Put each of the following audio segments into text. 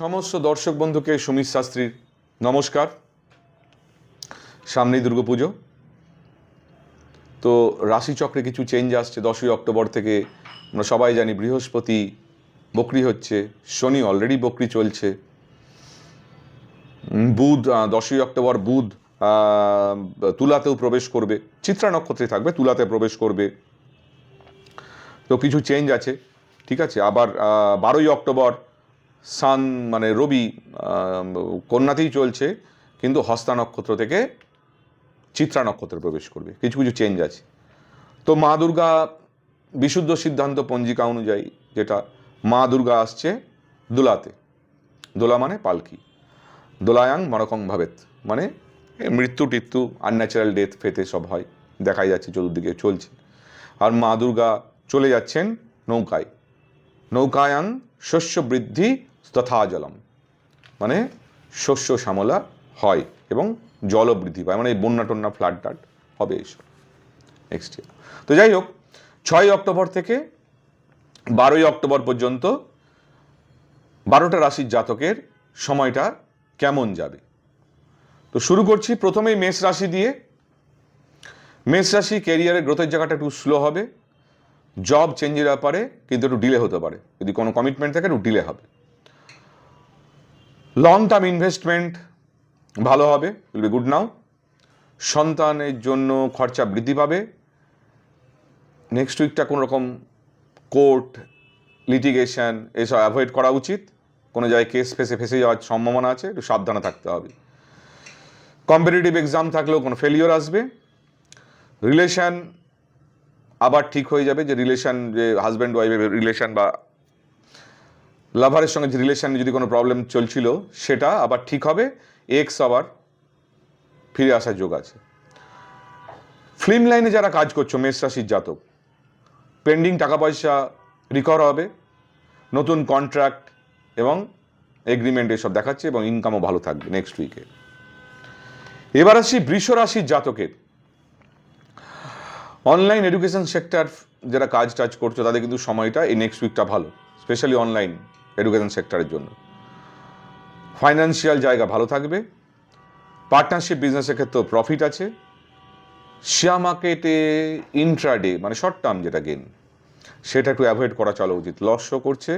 সমস্ত দর্শক বন্ধুকে সুমিত শাস্ত্রীর নমস্কার। সামনেই দুর্গাপুজো। তো রাশিচক্রে কিছু চেঞ্জ আসছে, দশই অক্টোবর থেকে। আমরা সবাই জানি বৃহস্পতি বকরি হচ্ছে, শনি অলরেডি বকরি চলছে। বুধ দশই অক্টোবর, বুধ তুলাতেও প্রবেশ করবে। চিত্রা নক্ষত্রে থাকবে, তুলাতে প্রবেশ করবে। তো কিছু চেঞ্জ আছে, ঠিক আছে? আবার বারোই অক্টোবর সান মানে রবি কন্যাতেই চলছে, কিন্তু হস্তা নক্ষত্র থেকে চিত্রা নক্ষত্রে প্রবেশ করবে। কিছু কিছু চেঞ্জ আছে। তো মা দুর্গা বিশুদ্ধ সিদ্ধান্ত পঞ্জিকা অনুযায়ী যেটা, মা দুর্গা আসছে দোলাতে। দোলা মানে পালকি। দোলায়াং মরকং ভাবেত মানে মৃত্যু, টিত্যু আনন্যাচারাল ডেথ ফেতে সব হয়। দেখাই যাচ্ছে চতুর্দিকে, চলছে। আর মা দুর্গা চলে যাচ্ছেন নৌকায়। নৌকায়াং শস্য বৃদ্ধি তথা জলম মানে শস্য শ্যামলা হয় এবং জলও বৃদ্ধি পায় মানে এই বন্যা টন্যা ফ্লাড টাড হবে এইসব নেক্সট ইয়ার তো যাই হোক ছয় অক্টোবর থেকে বারোই অক্টোবর পর্যন্ত বারোটা রাশির জাতকের সময়টা কেমন যাবে? তো শুরু করছি প্রথমেই মেষ রাশি দিয়ে। মেষ রাশি ক্যারিয়ারের গ্রোথের জায়গাটা একটু স্লো হবে। জব চেঞ্জের ব্যাপারে কিন্তু একটু ডিলে হতে পারে। যদি কোনো কমিটমেন্ট থাকে, একটু ডিলে হবে। লং টার্ম ইনভেস্টমেন্ট ভালো হবে উইল বি গুড নাও সন্তানের জন্য খরচা বৃদ্ধি পাবে। নেক্সট উইকটা কোনো রকম কোর্ট লিটিগেশন এসব অ্যাভয়েড করা উচিত। কোনো জায়গায় কেস ফেসে ফেসে যাওয়ার সম্ভাবনা আছে, একটু সাবধানে থাকতে হবে। কম্পিটিটিভ এক্সাম থাকলেও কোনো ফেলিওর আসবে। রিলেশান আবার ঠিক হয়ে যাবে যে রিলেশান যে হাজব্যান্ড ওয়াইফের রিলেশান বা লাভারের সঙ্গে যে রিলেশনে যদি কোনো প্রবলেম চলছিল, সেটা আবার ঠিক হবে। এক্স আবার ফিরে আসার যোগ আছে। ফিল্ম লাইনে যারা কাজ করছ, মেষ রাশির জাতক পেন্ডিং টাকা পয়সা রিকভার হবে, নতুন কন্ট্রাক্ট এবং এগ্রিমেন্ট এসব দেখাচ্ছে এবং ইনকামও ভালো থাকবে নেক্সট উইকে এবার আসি বৃষ রাশির জাতকের। অনলাইন এডুকেশন সেক্টর যারা কাজ টাজ করছ, তাদের কিন্তু সময়টা এই নেক্সট উইকটা ভালো স্পেশালি অনলাইন এডুকেশন সেক্টরের জন্য। ফাইন্যান্সিয়াল জায়গা ভালো থাকবে। পার্টনারশিপ বিজনেসের ক্ষেত্রেও প্রফিট আছে। শেয়ার মার্কেটে ইন্ট্রাডে মানে শর্ট টার্ম যেটা গেন সেটা একটু অ্যাভয়েড করা চলা উচিত। লস শো করছে।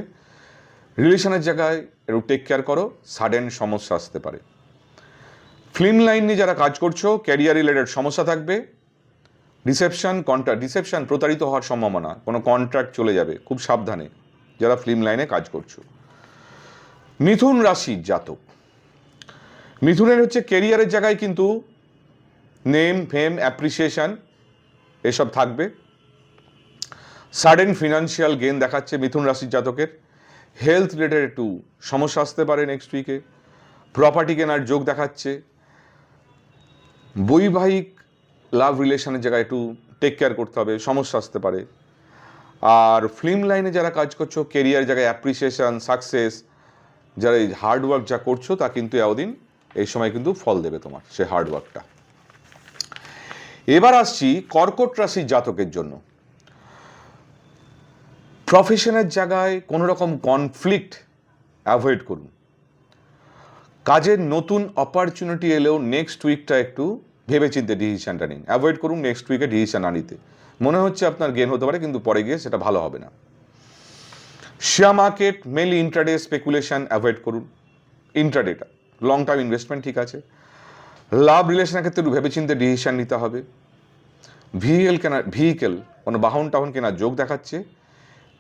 রিলেশনের জায়গায় একটু টেক কেয়ার করো সাডেন সমস্যা আসতে পারে। ফিল্ম লাইন নিয়ে যারা কাজ করছ ক্যারিয়ার রিলেটেড সমস্যা থাকবে। রিসেপশন কন্ট্রাক্ট রিসেপশন প্রতারিত হওয়ার সম্ভাবনা, কোনো কন্ট্রাক্ট চলে যাবে, খুব সাবধানে। যারা ফিল্ম লাইনে কাজ করছ। মিথুন রাশির জাতক। মিথুনের হচ্ছে কেরিয়ারের জায়গায় কিন্তু নেম ফেম অ্যাপ্রিসিয়েশন এসব থাকবে। সাডেন ফিনান্সিয়াল গেন দেখাচ্ছে মিথুন রাশির জাতকের। হেলথ রিলেটেড একটু সমস্যা আসতে পারে নেক্সট উইকে প্রপার্টি কেনার যোগ দেখাচ্ছে। বৈবাহিক লাভ রিলেশনের জায়গায় একটু টেক কেয়ার করতে হবে, সমস্যা আসতে পারে। আর ফিল্ম লাইনে যারা কাজ করছ কেরিয়ার জায়গায় অ্যাপ্রিসিয়েশন সাকসেস যারা এই হার্ডওয়ার্ক যা করছ, তা কিন্তু এতদিন, এই সময় কিন্তু ফল দেবে তোমার, সে হার্ডওয়ার্কটা এবার আসছি কর্কট রাশির জাতকের জন্য। প্রফেশনের জায়গায় কোনো রকম কনফ্লিক্ট অ্যাভয়েড করুন। কাজের নতুন অপরচুনিটি এলেও নেক্সট উইকটা একটু ভেবেচিন্তে ডিসিশনটা নিন। অ্যাভয়েড করুন নেক্সট উইকে ডিসিশন না নিতে। মনে হচ্ছে আপনার গেন হতে পারে, কিন্তু পরে গিয়ে সেটা ভালো হবে না। Share market mainly intraday speculation avoid করুন। ইন্ট্রাডেটা লং টার্ম ইনভেস্টমেন্ট ঠিক আছে। লাভ রিলেশনের ক্ষেত্রে একটু ভেবেচিন্তে ডিসিশন নিতে হবে। ভিএল কেনার ভেহিকেল কোনো বাহন টাহন কেনার যোগ দেখাচ্ছে।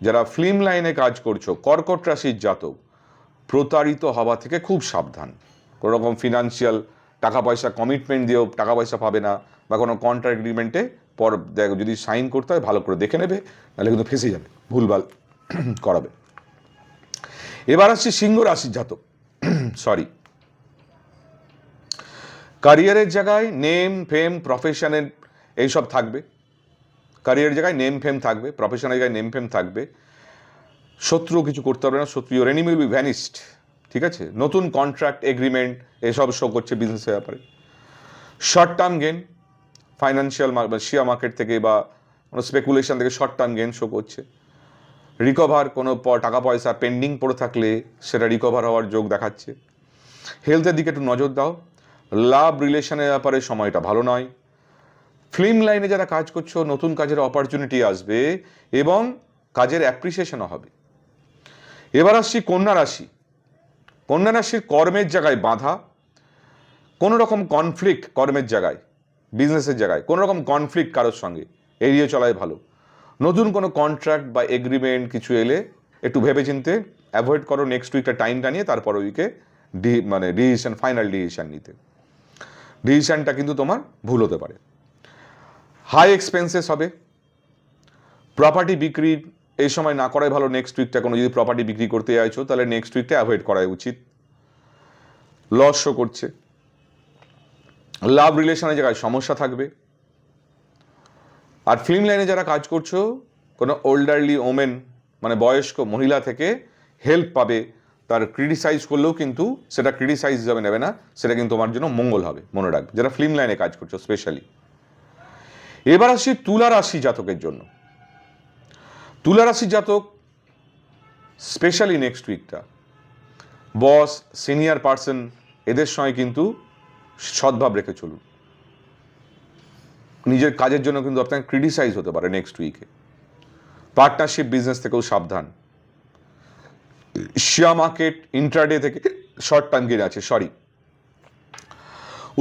যারা ফিল্ম লাইনে কাজ করছ, কর্কট রাশির জাতক, প্রতারিত হওয়া থেকে খুব সাবধান। কোনো রকম ফিনান্সিয়াল টাকা পয়সা কমিটমেন্ট দিয়েও টাকা পয়সা পাবে না, বা কোনো কন্ট্রাক্ট এগ্রিমেন্টে পর দেখ, যদি সাইন করতে হয়, ভালো করে দেখে নেবে, নাহলে কিন্তু ফেঁসে যাবে, ভুলভাল করাবে। এবার আসছে সিংহ রাশির জাতক সরি ক্যারিয়ারের জায়গায় নেম ফেম প্রফেশনের এইসব থাকবে। ক্যারিয়ারের জায়গায় নেম ফেম থাকবে প্রফেশনের জায়গায় নেম ফেম থাকবে। শত্রু কিছু করতে পারবে না শত্রু ইউর এনিমি বি ভ্যানিস্ট ঠিক আছে? নতুন কন্ট্রাক্ট এগ্রিমেন্ট এসব শো করছে বিজনেসের ব্যাপারে। Short term gain financial share market থেকে বা কোনো স্পেকুলেশন থেকে শর্ট টার্ম গেন শো করছে। রিকভার কোনো টাকা পয়সা পেন্ডিং পড়ে থাকলে সেটা রিকভার হওয়ার যোগ দেখাচ্ছে। হেলথের দিকে একটু নজর দাও। লাভ রিলেশনের ব্যাপারে সময়টা ভালো নয়। ফিল্ম লাইনে যারা কাজ করছ, নতুন কাজের অপরচুনিটি আসবে এবং কাজের অ্যাপ্রিসিয়েশনও হবে। এবার আসছি কন্যা রাশি। কন্যা রাশির কর্মের জায়গায় বাধা। কোনো রকম কনফ্লিক্ট কর্মের জায়গায়। বিজনেসের জায়গায় কোনো রকম কনফ্লিক্ট কারোর সঙ্গে, এড়িয়ে চলাই ভালো। নতুন কোনো কন্ট্রাক্ট বা এগ্রিমেন্ট কিছু এলে একটু ভেবেচিন্তে অ্যাভয়েড করো নেক্সট উইকটা টাইমটা নিয়ে, তারপর উইকে ডি মানে ডিসিশন ফাইনাল ডিসিশন নিতে। ডিসিশনটা কিন্তু তোমার ভুল হতে পারে। হাই এক্সপেন্সেস হবে। প্রপার্টি বিক্রি এই সময় না করাই ভালো নেক্সট উইকটা কোনো যদি প্রপার্টি বিক্রি করতে চাইছো, তাহলে নেক্সট উইকটা অ্যাভয়েড করাই উচিত। লস শো করছে। লাভ রিলেশনের জায়গায় সমস্যা থাকবে। আর ফিল্ম লাইনে যারা কাজ করছ, কোনো ওল্ডারলি ওমেন মানে বয়স্ক মহিলা থেকে হেল্প পাবে, তার ক্রিটিসাইজ করলেও কিন্তু সেটা ক্রিটিসাইজ হিসাবে নেবে না, সেটা কিন্তু তোমার জন্য মঙ্গল হবে, মনে রাখবে। যারা ফিল্ম লাইনে কাজ করছ স্পেশালি এবার আসি তুলা রাশি জাতকের জন্য। তুলা রাশি জাতক স্পেশালি নেক্সট উইকটা বস সিনিয়র পার্সন এদের সঙ্গে কিন্তু সদ্ভাব রেখে চলুন। নিজের কাজের জন্য কিন্তু আপনাকে ক্রিটিসাইজ হতে পারে নেক্সট উইকে পার্টনারশিপ বিজনেস থেকেও সাবধান। শেয়ার মার্কেট ইন্ট্রাডে থেকে শর্ট টার্ম গেন আছে সরি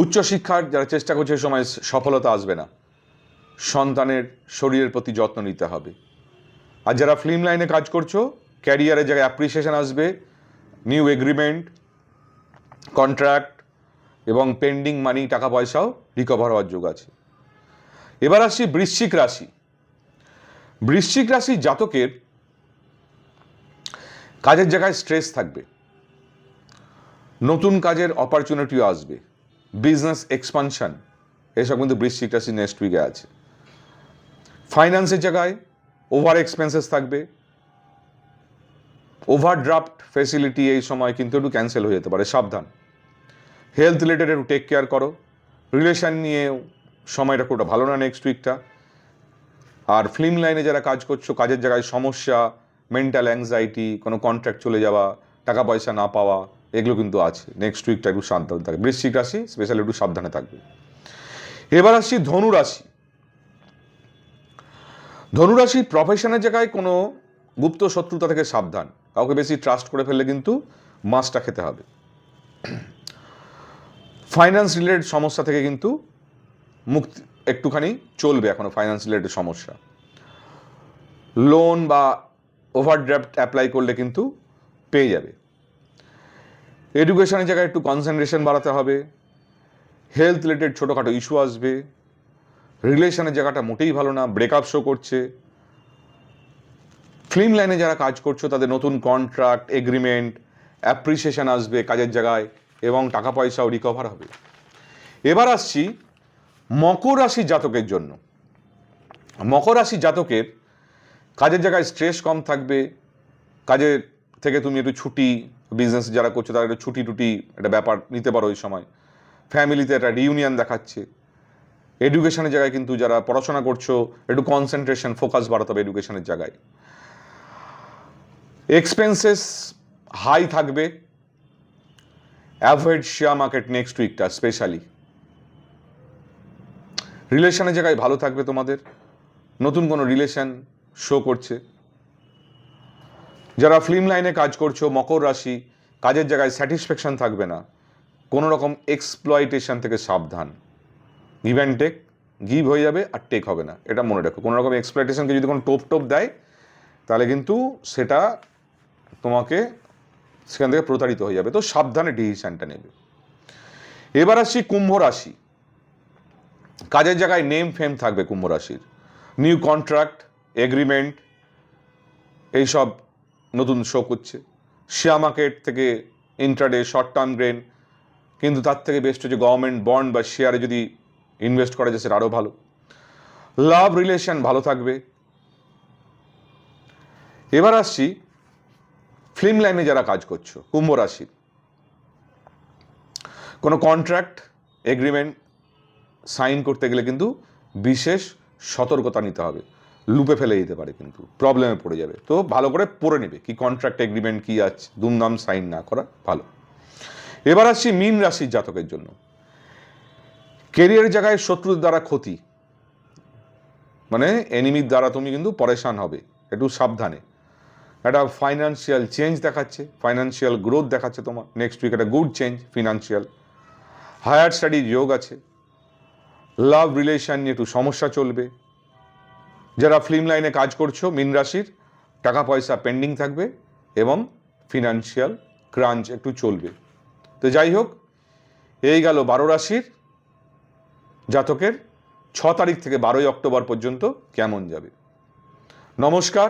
উচ্চশিক্ষার যারা চেষ্টা করছে সময় সফলতা আসবে না। সন্তানের শরীরের প্রতি যত্ন নিতে হবে। আর যারা ফিল্ম লাইনে কাজ করছ ক্যারিয়ারের জায়গায় অ্যাপ্রিসিয়েশন আসবে নিউ এগ্রিমেন্ট কন্ট্রাক্ট এবং পেন্ডিং মানি টাকা পয়সাও রিকভার হওয়ার যোগ আছে। এবার আসছি বৃশ্চিক রাশি। বৃশ্চিক রাশি জাতকের কাজের জায়গায় স্ট্রেস থাকবে। নতুন কাজের অপরচুনিটিও আসবে। বিজনেস এক্সপানশন এসব কিন্তু বৃশ্চিক রাশি নেক্সট উইকে আছে। ফাইন্যান্সের জায়গায় ওভার এক্সপেন্সেস থাকবে। ওভারড্রাফট ফেসিলিটি এই সময় কিন্তু একটু ক্যান্সেল হয়ে যেতে পারে, সাবধান। হেলথ রিলেটেড একটু টেক কেয়ার করো। রিলেশন নিয়ে সময়টা খুব ভালো না নেক্সট উইকটা আর ফিল্ম লাইনে যারা কাজ করছ, কাজের জায়গায় সমস্যা মেন্টাল অ্যাংজাইটি কোনো কন্ট্রাক্ট চলে যাওয়া, টাকা পয়সা না পাওয়া, এগুলো কিন্তু আছে। নেক্সট উইকটা একটু সাবধান থাকবে। বৃশ্চিক রাশি স্পেশালি একটু সাবধানে থাকবে। এবার আসছি ধনু রাশি ধনুরাশি প্রফেশনের জায়গায় কোনো গুপ্ত শত্রুতা থেকে সাবধান। কাউকে বেশি ট্রাস্ট করে ফেললে কিন্তু মাছটা খেতে হবে। ফাইন্যান্স রিলেটেড সমস্যা থেকে কিন্তু মুক্তি, একটুখানি চলবে এখনও ফাইন্যান্স রিলেটেড সমস্যা। লোন বা ওভারড্রাফট অ্যাপ্লাই করলে কিন্তু পেয়ে যাবে। এডুকেশনের জায়গায় একটু কনসেন্ট্রেশন বাড়াতে হবে। হেলথ রিলেটেড ছোটোখাটো ইস্যু আসবে। রিলেশনের জায়গাটা মোটেই ভালো না ব্রেকআপ শো করছে। ফিল্ম লাইনে যারা কাজ করছ, তাদের নতুন কন্ট্রাক্ট এগ্রিমেন্ট অ্যাপ্রিসিয়েশন আসবে কাজের জায়গায়। এবং টাকা পয়সাও রিকভার হবে। এবার আসছি মকর রাশি জাতকের জন্য। মকর রাশি জাতকের কাজের জায়গায় স্ট্রেস কম থাকবে, কাজের থেকে তুমি একটু ছুটি বিজনেস যারা করছ তারা একটু ছুটি টুটি একটা ব্যাপার নিতে পারো ওই সময়। ফ্যামিলিতে একটা রিউনিয়ন দেখাচ্ছে। এডুকেশনের জায়গায় কিন্তু যারা পড়াশোনা করছ, একটু কনসেন্ট্রেশন ফোকাস বাড়াতে হবে এডুকেশনের জায়গায়। এক্সপেন্সেস হাই থাকবে। অ্যাভয়েড শেয়ার মার্কেট নেক্সট উইকটা স্পেশালি রিলেশনের জায়গায় ভালো থাকবে তোমাদের, নতুন কোনো রিলেশন শো করছে। যারা ফিল্ম লাইনে কাজ করছ, মকর রাশি, কাজের জায়গায় স্যাটিসফ্যাকশন থাকবে না, কোনো রকম এক্সপ্লয়টেশন থেকে সাবধান। গিভ অ্যান্ড টেক গিভ হয়ে যাবে আর টেক হবে না, এটা মনে রাখো। কোনো রকম এক্সপ্লয়টেশনকে যদি কোনো টোপ টোপ দেয়, তাহলে কিন্তু সেটা তোমাকে সেখান থেকে প্রতারিত হয়ে যাবে। তো সাবধানে ডিসিশনটা নেবে। এবার আসছি কুম্ভ রাশি। কাজের জায়গায় নেম ফেম থাকবে কুম্ভ রাশির। নিউ কন্ট্রাক্ট এগ্রিমেন্ট এইসব নতুন শো করছে। শেয়ার মার্কেট থেকে ইন্টারডে শর্ট টার্ম গ্রেন কিন্তু তার থেকে বেস্ট হচ্ছে গভর্নমেন্ট বন্ড বা শেয়ারে যদি ইনভেস্ট করা যায়, সেটা আরও ভালো। লাভ রিলেশন ভালো থাকবে। এবার আসছি ফিল্ম লাইনে যারা কাজ করছ, কুম্ভ রাশির কোনো কন্ট্রাক্ট এগ্রিমেন্ট সাইন করতে গেলে কিন্তু বিশেষ সতর্কতা নিতে হবে। লুপে ফেলে দিতে পারে কিন্তু প্রবলেমে পড়ে যাবে। তো ভালো করে পড়ে নেবে কি কন্ট্রাক্ট এগ্রিমেন্ট কি আছে, দুমদাম সাইন না করা, ভালো। এবার আসছি মীন রাশির জাতকের জন্য। কেরিয়ারের জায়গায় শত্রুর দ্বারা ক্ষতি মানে এনিমির দ্বারা তুমি কিন্তু পরেশান হবে, একটু সাবধানে। একটা ফাইন্যান্সিয়াল চেঞ্জ দেখাচ্ছে ফাইন্যান্সিয়াল গ্রোথ দেখাচ্ছে তোমার। নেক্সট উইক একটা good change financial higher study যোগ আছে। লাভ রিলেশন নিয়ে একটু সমস্যা চলবে। যারা ফিল্ম লাইনে কাজ করছ, মিন রাশির, টাকা পয়সা পেন্ডিং থাকবে এবং ফিনান্সিয়াল ক্রাঞ্চ একটু চলবে। তো যাই হোক, এই গেল বারো রাশির জাতকের, ছ তারিখ থেকে বারোই অক্টোবর পর্যন্ত কেমন যাবে? নমস্কার